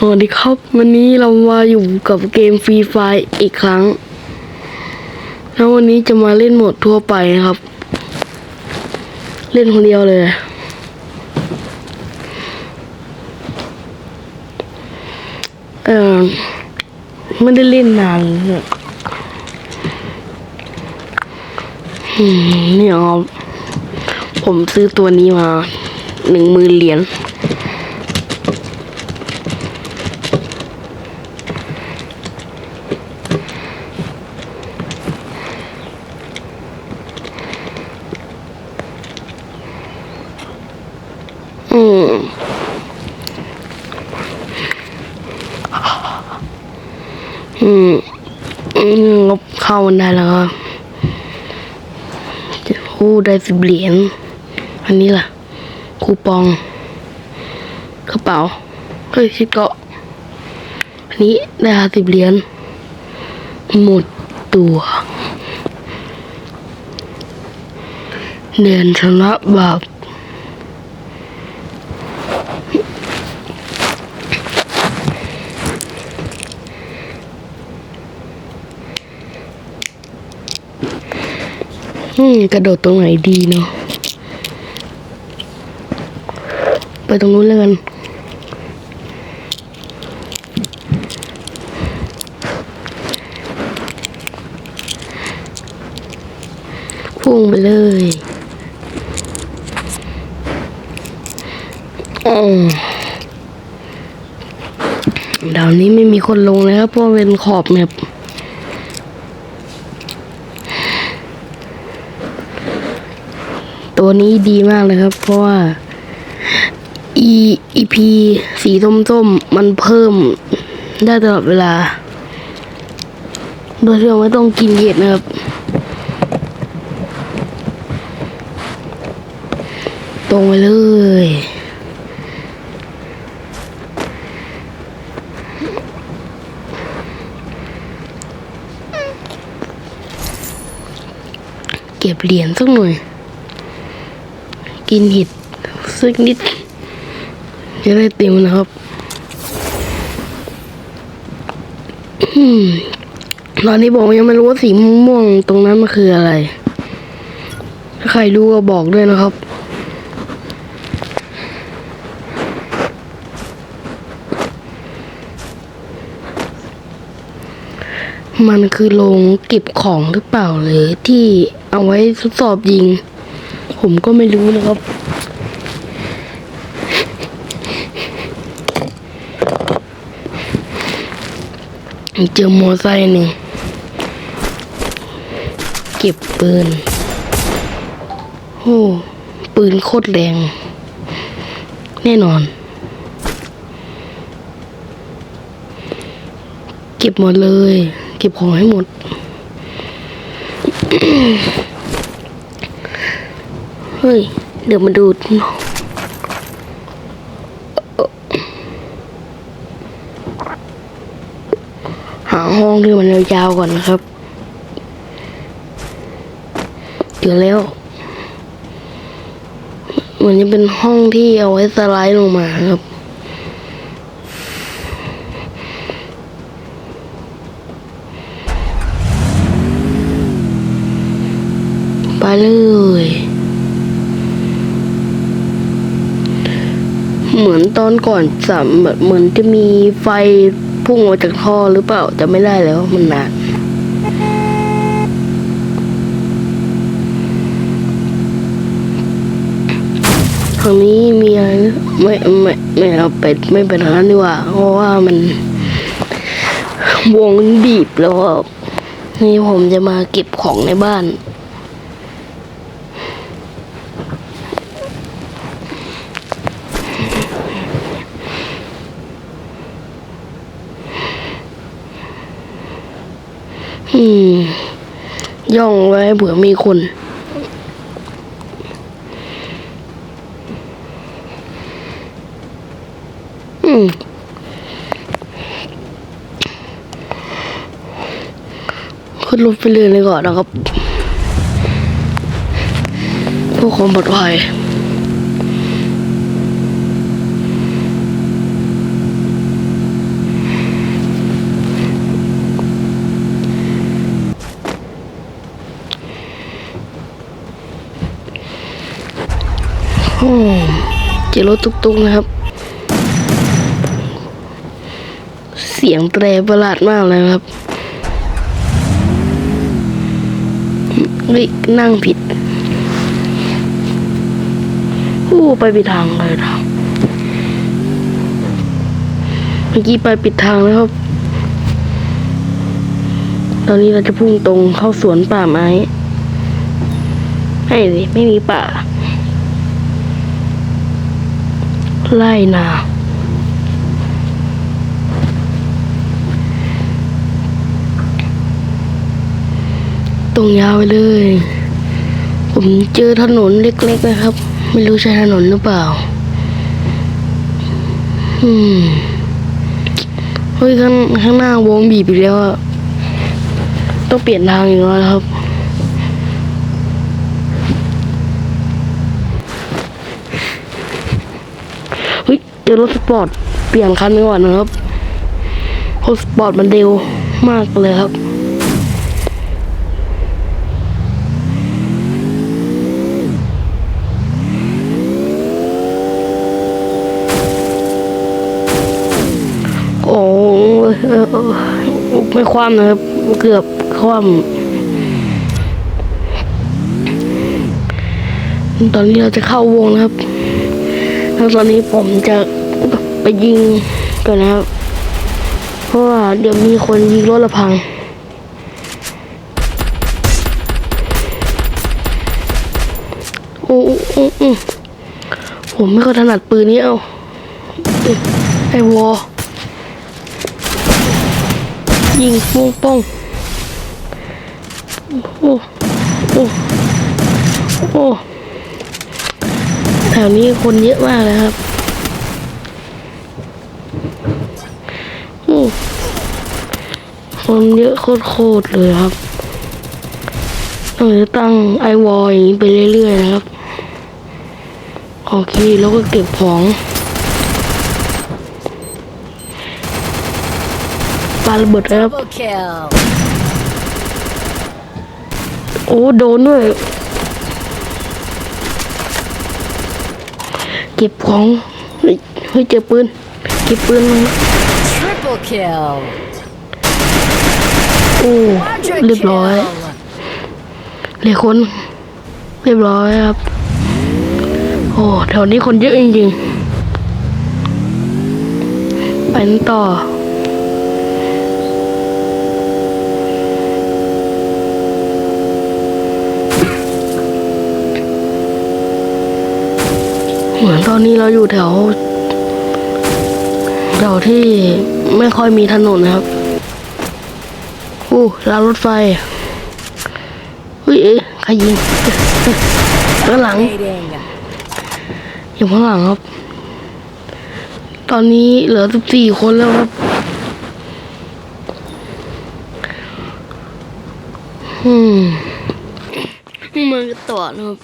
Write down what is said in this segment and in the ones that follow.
สวัสดีครับ วันนี้เรามาอยู่กับเกมฟรีไฟอีกครั้ง แล้ววันนี้จะมาเล่นโหมดทั่วไปนะครับ เล่นคนเดียวเลย เออไม่ได้เล่นนานเลยเนี่ยครับผมซื้อตัวนี้มาหนึ่งมืนเหรียญ อืมอืมอืมงบเข้ามันได้แล้วครับโอ้ได้สิบเหรียญ อันนี้ล่ะ คูปอง กระเป๋า เฮ้ยชิดเกาะ อันนี้ได้ห้าสิบเหรียญ หมดตัว เดินชนะบาป อืมกระโดดตรงไหนดีเนาะไปตรงนู้นเลยกันพุ่งไปเลยออดาวนี้ไม่มีคนลงเลยครับเพราะเป็นขอบแมป ตัวนี้ดีมากเลยครับ เพราะว่า e ep สีส้มๆมันเพิ่มได้ตลอดเวลา โดยที่เราไม่ต้องกินเห็ดนะครับตรงไปเลย เก็บเหรียญสักหน่อย กินเห็ดสักนิดจะได้เต็มนะครับตอนนี้ผมยังไม่รู้ว่าสีม่วงตรงนั้นมันคืออะไร ถ้าใครรู้ก็บอกด้วยนะครับ มันคือโรงเก็บของหรือเปล่าหรือที่เอาไว้ทดสอบยิง ผมก็ไม่รู้นะครับ เจอมอไซค์หนึ่งเก็บปืนโอ้ปืนโคตรแรง แน่นอน เก็บหมดเลย เก็บของให้หมด เฮ้ย เดี๋ยวมาดู หาห้องที่มันยาวๆก่อนนะครับเจอแล้วเหมันจะเป็นห้องที่เอาไว้สไลด์ลงมาครับไปเลย เหมือนตอนก่อนสามแบบเหมือนจะมีไฟพุ่งออกจากท่อหรือเปล่าจะไม่ได้แล้วมันนานทางนี้มีอะไรไม่ไม่ไม่เอาเป็ดไม่เป็นทางนั้นดีกว่า เพราะว่ามัน วงบีบแล้วนี่ผมจะมาเก็บของในบ้าน อืม ย่องไว้เผื่อมีคน อืม ขึ้นรถไปเลยเลยก่อนนะครับเพื่อความปลอดภัย อ โอ้เจอรถตุกๆนะครับ เสียงแตรประหลาดมากเลยครับเฮ้ยนั่งผิดอู้ไปผิดทางเลยทางเมื่อกี้ไปปิดทางแล้วครับ ตอนนี้เราจะพุ่งตรงเข้าสวนป่าไม้ ให้สิไม่มีป่า ไล่นาตรงยาวไปเลย ผมเจอถนนเล็กๆนะครับ ไม่รู้ใช่ถนนหรือเปล่า อืมเฮ้ยข้างข้างหน้าวงบีบอีกแล้วอะต้องเปลี่ยนทางอีกแล้วครับ เฮ้ยเจอรถสปอร์ตเปลี่ยนคันไปก่อนนะครับรถสปอร์ตมันเร็วมากเลยครับโอ้ไม่คว่ำนะครับเกือบคว่ำตอนนี้เราจะเข้าวงนะครับ แล้วตอนนี้ผมจะไปยิงก่อนนะครับ เพราะว่าเดี๋ยวมีคนยิงรถละพัง โอ้โอ้โอ้ผมไม่ค่อยถนัดปืนนี้เอาไอ้วอ ยิงป้องป้องโอ้โอ้โอ้ วนี้คนเยอะมากเลยครับโอ้คนเยอะโคตรๆเลยครับเราจะตั้งไอวอลอย่างนี้ไปเรื่อยๆนะครับ โอเค แล้วก็เก็บของปาระเบิดนะครับ Double kill. โอ้ โดนด้วย เก็บของ เฮ้ยเฮ้ยเจอปืน เก็บปืนมา Triple kill. โอ้ Quadra เรียบร้อย kill. เหลือคนเรียบร้อยครับ โอ้แถวนี้คนเยอะจริงๆไปกันต่อ เหมือนตอนนี้เราอยู่แถวแถวที่ไม่ค่อยมีถนนนะครับอู้รางรถไฟเฮ้ยใครยิงข้างหลังอยู่ข้างหลังครับ ตอนนี้เหลือสิบสี่คนแล้วครับอืมมันก็ต่อนะครับ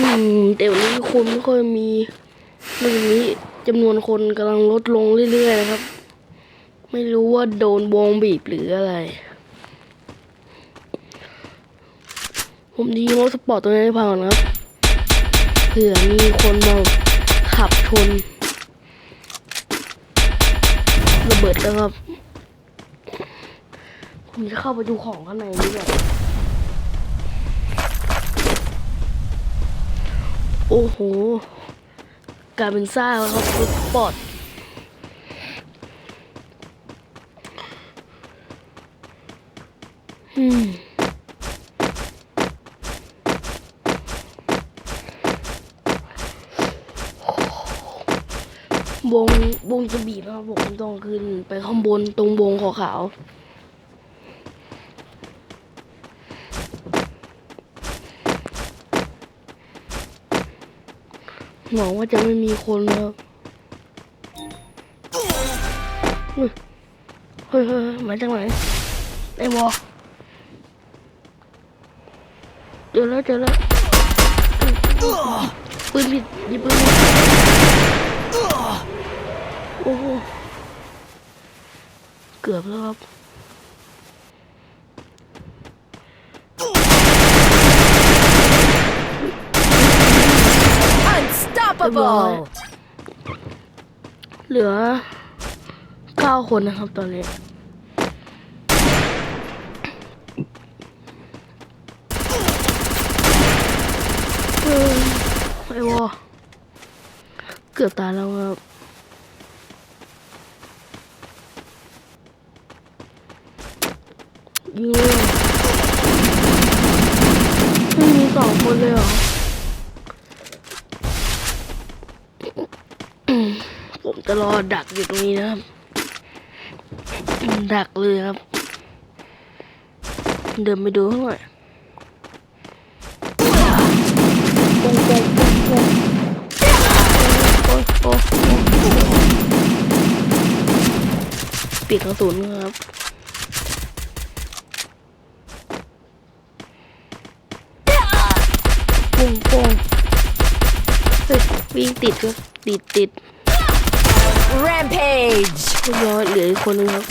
อืมแต่วันนี้คนไม่ค่อยมีเรื่องนี้จำนวนคนกำลังลดลงเรื่อยๆนะครับ ไม่รู้ว่าโดนวงบีบหรืออะไร ผมยิงรถสปอร์ตตัวนี้ให้พังก่อนครับเผื่อมีคนมาขับชนระเบิดแล้วครับ ผมจะเข้าไปดูของข้างในนี้ก่อน โอ้โหกลายเป็นซ่าแล้วครับรถปอร์ตอืมวงวงจะบีบนะครับผมต้องขึ้นไปข้างบนตรงวงขาวๆ หวังว่าจะไม่มีคนนะครับเฮ้ยเฮ้ยเฮ้ยมาจากไหนไอ้วอเจอแล้วเจอแล้วปืนผิดยิบปืนผิดโอ้โหเกือบแล้วครับ Unstoppable. เหลือเก้าคนนะครับตอนนี้ เออไอ้วอเกือบตายแล้วครับ ยิงเลยไม่มีสองคนเลยเหรอ ผมจะรอดักอยู่ตรงนี้นะครับ ดักเลยครับ เดินไปดูข้างหน่อยปงปงปงปงโอ้ยโอ้โอ้ยปีกกระสุนครับปงปงเฮ้ยวิ่งติดก็ติดติด Rampage. เรียบร้อยเหลืออีกคนนึงครับ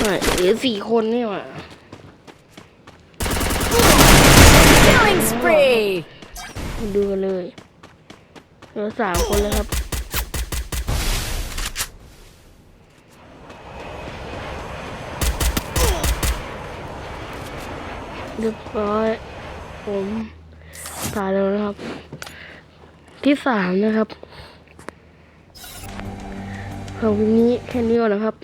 ไม่เหลือสี่คนนี่หว่า Killing spree. มาดูกันเลยเหลือสามคนแล้วครับเรียบร้อย ผมตายแล้วนะครับ ที่สามนะครับ ของวันนี้แค่นี้ก่อนนะครับ